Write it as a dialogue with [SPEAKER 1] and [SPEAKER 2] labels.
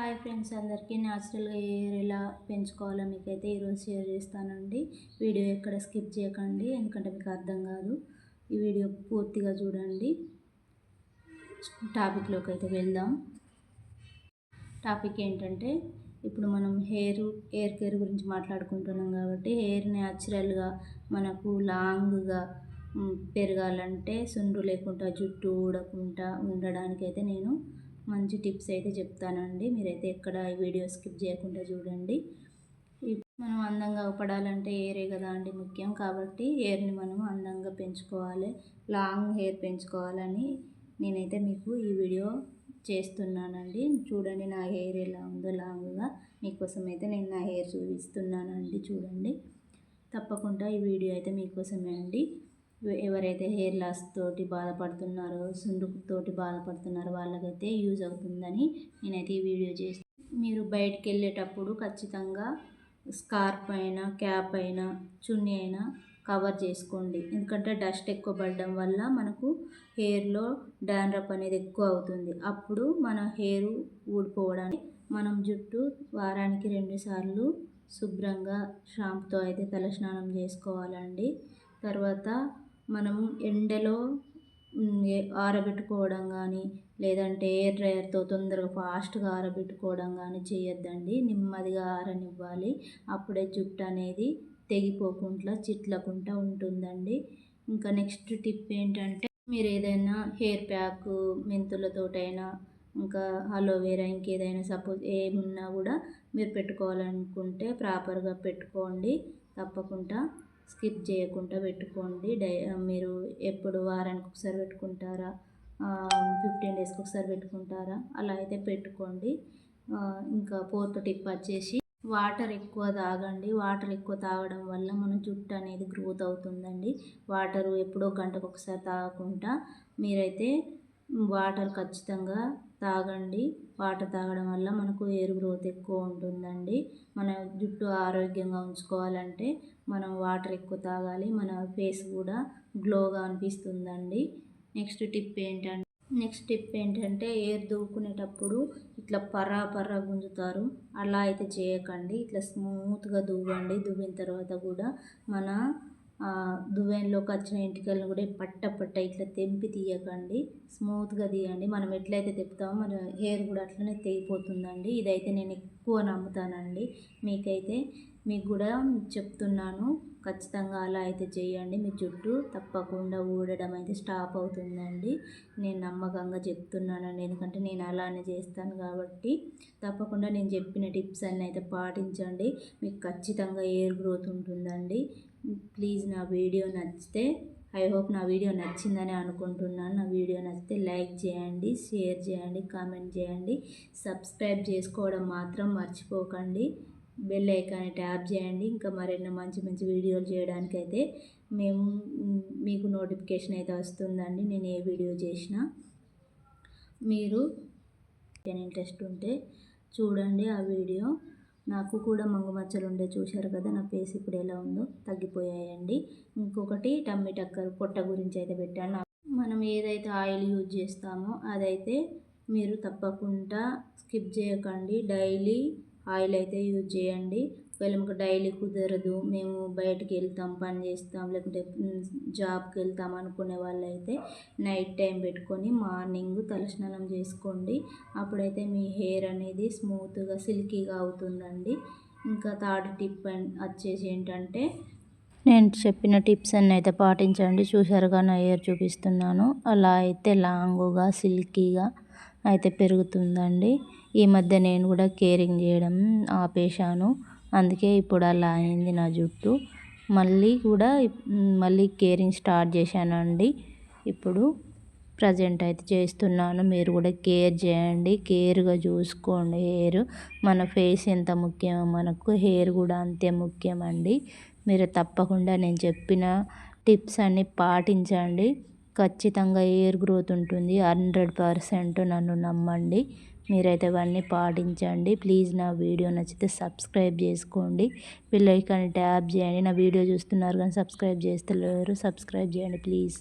[SPEAKER 1] Hi friends అందరికీ న్యాచురల్గా hair ఎలా పెంచుకోవాలో మీకైతే ఈరోజు షేర్ చేస్తానండి. వీడియో ఎక్కడ స్కిప్ చేయకండి ఎందుకంటే మీకు అర్థం కాదు. ఈ వీడియో పూర్తిగా చూడండి. టాపిక్లోకి అయితే వెళ్దాం. టాపిక్ ఏంటంటే ఇప్పుడు మనం హెయిర్ హెయిర్ కేర్ గురించి మాట్లాడుకుంటున్నాం కాబట్టి హెయిర్ న్యాచురల్గా మనకు లాంగ్గా పెరగాలంటే సుండ్రు లేకుండా జుట్టు ఊడకుండా ఉండడానికైతే నేను మంచి టిప్స్ అయితే చెప్తానండి. మీరైతే ఎక్కడ ఈ వీడియో స్కిప్ చేయకుండా చూడండి. మనం అందంగా పడాలంటే ఏరే కదా అండి ముఖ్యం. కాబట్టి హెయిర్ని మనం అందంగా పెంచుకోవాలి. లాంగ్ హెయిర్ పెంచుకోవాలని నేనైతే మీకు ఈ వీడియో చేస్తున్నానండి. చూడండి నా హెయిర్ ఎలా ఉందో లాంగ్గా. మీకోసం అయితే నేను నా హెయిర్ చూపిస్తున్నానండి. చూడండి. తప్పకుండా ఈ వీడియో అయితే మీకోసమే అండి. ఎవరైతే హెయిర్ లాస్ తోటి బాధపడుతున్నారో సుండుతోటి బాధపడుతున్నారో వాళ్ళకైతే యూజ్ అవుతుందని నేనైతే ఈ వీడియో చేసి మీరు బయటికి వెళ్ళేటప్పుడు ఖచ్చితంగా స్కార్ప్ అయినా క్యాప్ అయినా చున్నీ అయినా కవర్ చేసుకోండి. ఎందుకంటే డస్ట్ ఎక్కువ పడడం వల్ల మనకు హెయిర్లో డాండ్రప్ అనేది ఎక్కువ అవుతుంది. అప్పుడు మన హెయిర్ ఊడిపోవడానికి మనం జుట్టు వారానికి రెండుసార్లు శుభ్రంగా షాంపుతో అయితే తలస్నానం చేసుకోవాలండి. తర్వాత మనము ఎండలో ఆరబెట్టుకోవడం కానీ లేదంటే ఎయిర్ డ్రైయర్తో తొందరగా ఫాస్ట్గా ఆరబెట్టుకోవడం కానీ చేయొద్దండి. నెమ్మదిగా ఆరనివ్వాలి. అప్పుడే జుట్టు అనేది తెగిపోకుండా చిట్లకుండా ఉంటుందండి. ఇంకా నెక్స్ట్ టిప్ ఏంటంటే మీరు ఏదైనా హెయిర్ ప్యాక్ మెంతులతోటైనా ఇంకా అలోవేరా ఇంకేదైనా సపోజ్ ఏమున్నా కూడా మీరు పెట్టుకోవాలనుకుంటే ప్రాపర్గా పెట్టుకోండి. తప్పకుండా. స్కిప్ చేయకుండా పెట్టుకోండి. డై మీరు ఎప్పుడు వారానికి ఒకసారి పెట్టుకుంటారా? ఫిఫ్టీన్ డేస్కి ఒకసారి పెట్టుకుంటారా? అలా అయితే పెట్టుకోండి. ఇంకా ఫోర్త్ టిప్ వచ్చేసి వాటర్ ఎక్కువ తాగండి. వాటర్ ఎక్కువ తాగడం వల్ల మన జుట్టు అనేది గ్రోత్ అవుతుందండి. వాటర్ ఎప్పుడో గంటకు ఒకసారి తాగకుండా మీరైతే వాటర్ ఖచ్చితంగా తాగండి. వాటర్ తాగడం వల్ల మనకు హెయిర్ గ్రోత్ ఎక్కువ ఉంటుందండి. మన జుట్టు ఆరోగ్యంగా ఉంచుకోవాలంటే మనం వాటర్ ఎక్కువ తాగాలి. మన ఫేస్ కూడా గ్లోగా అనిపిస్తుందండి. నెక్స్ట్ టిప్ ఏంటంటే నెక్స్ట్ టిప్ ఏంటంటే ఎయిర్ దూకునేటప్పుడు ఇట్లా పర్రా పర్రా గుంజుతారు. అలా అయితే చేయకండి. ఇట్లా స్మూత్గా దువ్వండి. దువ్విన తర్వాత కూడా మన దువ్వెనలోకి వచ్చిన ఎంటికలను కూడా పట్ట పట్ట ఇట్లా తెంపి తీయకండి. స్మూత్గా తీయండి. మనం ఎట్లయితే తెప్పుతామో మన హెయిర్ కూడా అట్లనే తెగిపోతుందండి. ఇదైతే నేను ఎక్కువ నమ్ముతానండి. మీకైతే మీకు కూడా చెప్తున్నాను. ఖచ్చితంగా అలా అయితే చేయండి. మీ జుట్టు తప్పకుండా ఊడడం అయితే స్టాప్ అవుతుందండి. నేను నమ్మకంగా చెప్తున్నానండి. ఎందుకంటే నేను అలానే చేస్తాను కాబట్టి తప్పకుండా నేను చెప్పిన టిప్స్ అన్నీ అయితే పాటించండి. మీకు ఖచ్చితంగా ఎయిర్ గ్రోత్ ఉంటుందండి. ప్లీజ్ నా వీడియో నచ్చితే ఐ హోప్ నా వీడియో నచ్చిందని అనుకుంటున్నాను. నా వీడియో నచ్చితే లైక్ చేయండి షేర్ చేయండి కామెంట్ చేయండి. సబ్స్క్రైబ్ చేసుకోవడం మాత్రం మర్చిపోకండి. బెల్ ఐకాన్ ట్యాప్ చేయండి. ఇంకా మరెన్నో మంచి మంచి వీడియోలు చేయడానికి అయితే మేము మీకు నోటిఫికేషన్ అయితే వస్తుందండి. నేను ఏ వీడియో చేసినా మీరు ఇంట్రెస్ట్ ఉంటే చూడండి ఆ వీడియో. నాకు కూడా మంగుమచ్చలు ఉండే చూశారు కదా నా ఫేస్ ఇప్పుడు ఎలా ఉందో తగ్గిపోయాయండి. ఇంకొకటి టమ్మీ టక్కర్ పొట్ట గురించి అయితే పెట్టాను. మనం ఏదైతే ఆయిల్ యూజ్ చేస్తామో అదైతే మీరు తప్పకుండా స్కిప్ చేయకండి. డైలీ ఆయిల్ అయితే యూజ్ చేయండి. ఒకవేళ మాకు డైలీ కుదరదు మేము బయటకు వెళ్తాం పని చేస్తాం లేకుంటే జాబ్కి వెళ్తాం అనుకునే వాళ్ళైతే నైట్ టైం పెట్టుకొని మార్నింగ్ తలస్నానం చేసుకోండి. అప్పుడైతే మీ హెయిర్ అనేది స్మూత్గా సిల్కీగా అవుతుందండి. ఇంకా థర్డ్ టిప్ వచ్చేసి ఏంటంటే నేను చెప్పిన టిప్స్ అన్నీ అయితే పాటించండి. చూసారుగా నా హెయిర్ చూపిస్తున్నాను. అలా అయితే లాంగుగా సిల్కీగా అయితే పెరుగుతుందండి. ఈ మధ్య నేను కూడా కేరింగ్ చేయడం ఆపేశాను. అందుకే ఇప్పుడు అలా అయింది నా జుట్టు. మళ్ళీ కూడా మళ్ళీ కేరింగ్ స్టార్ట్ చేశానండి. ఇప్పుడు ప్రజెంట్ అయితే చేస్తున్నాను. మీరు కూడా కేర్ చేయండి. కేర్గా చూసుకోండి హెయిర్. మన ఫేస్ ఎంత ముఖ్యమో మనకు హెయిర్ కూడా అంతే ముఖ్యమండి. మీరు తప్పకుండా నేను చెప్పిన టిప్స్ అన్నీ పాటించండి. ఖచ్చితంగా హెయిర్ గ్రోత్ ఉంటుంది. హండ్రెడ్ పర్సెంట్ నన్ను నమ్మండి. మీరైతే అవన్నీ పాటించండి. ప్లీజ్ నా వీడియో నచ్చితే సబ్స్క్రైబ్ చేసుకోండి. పిల్లలకి ట్యాప్ చేయండి. నా వీడియో చూస్తున్నారు కానీ సబ్స్క్రైబ్ చేస్తలేరు. సబ్స్క్రైబ్ చేయండి ప్లీజ్.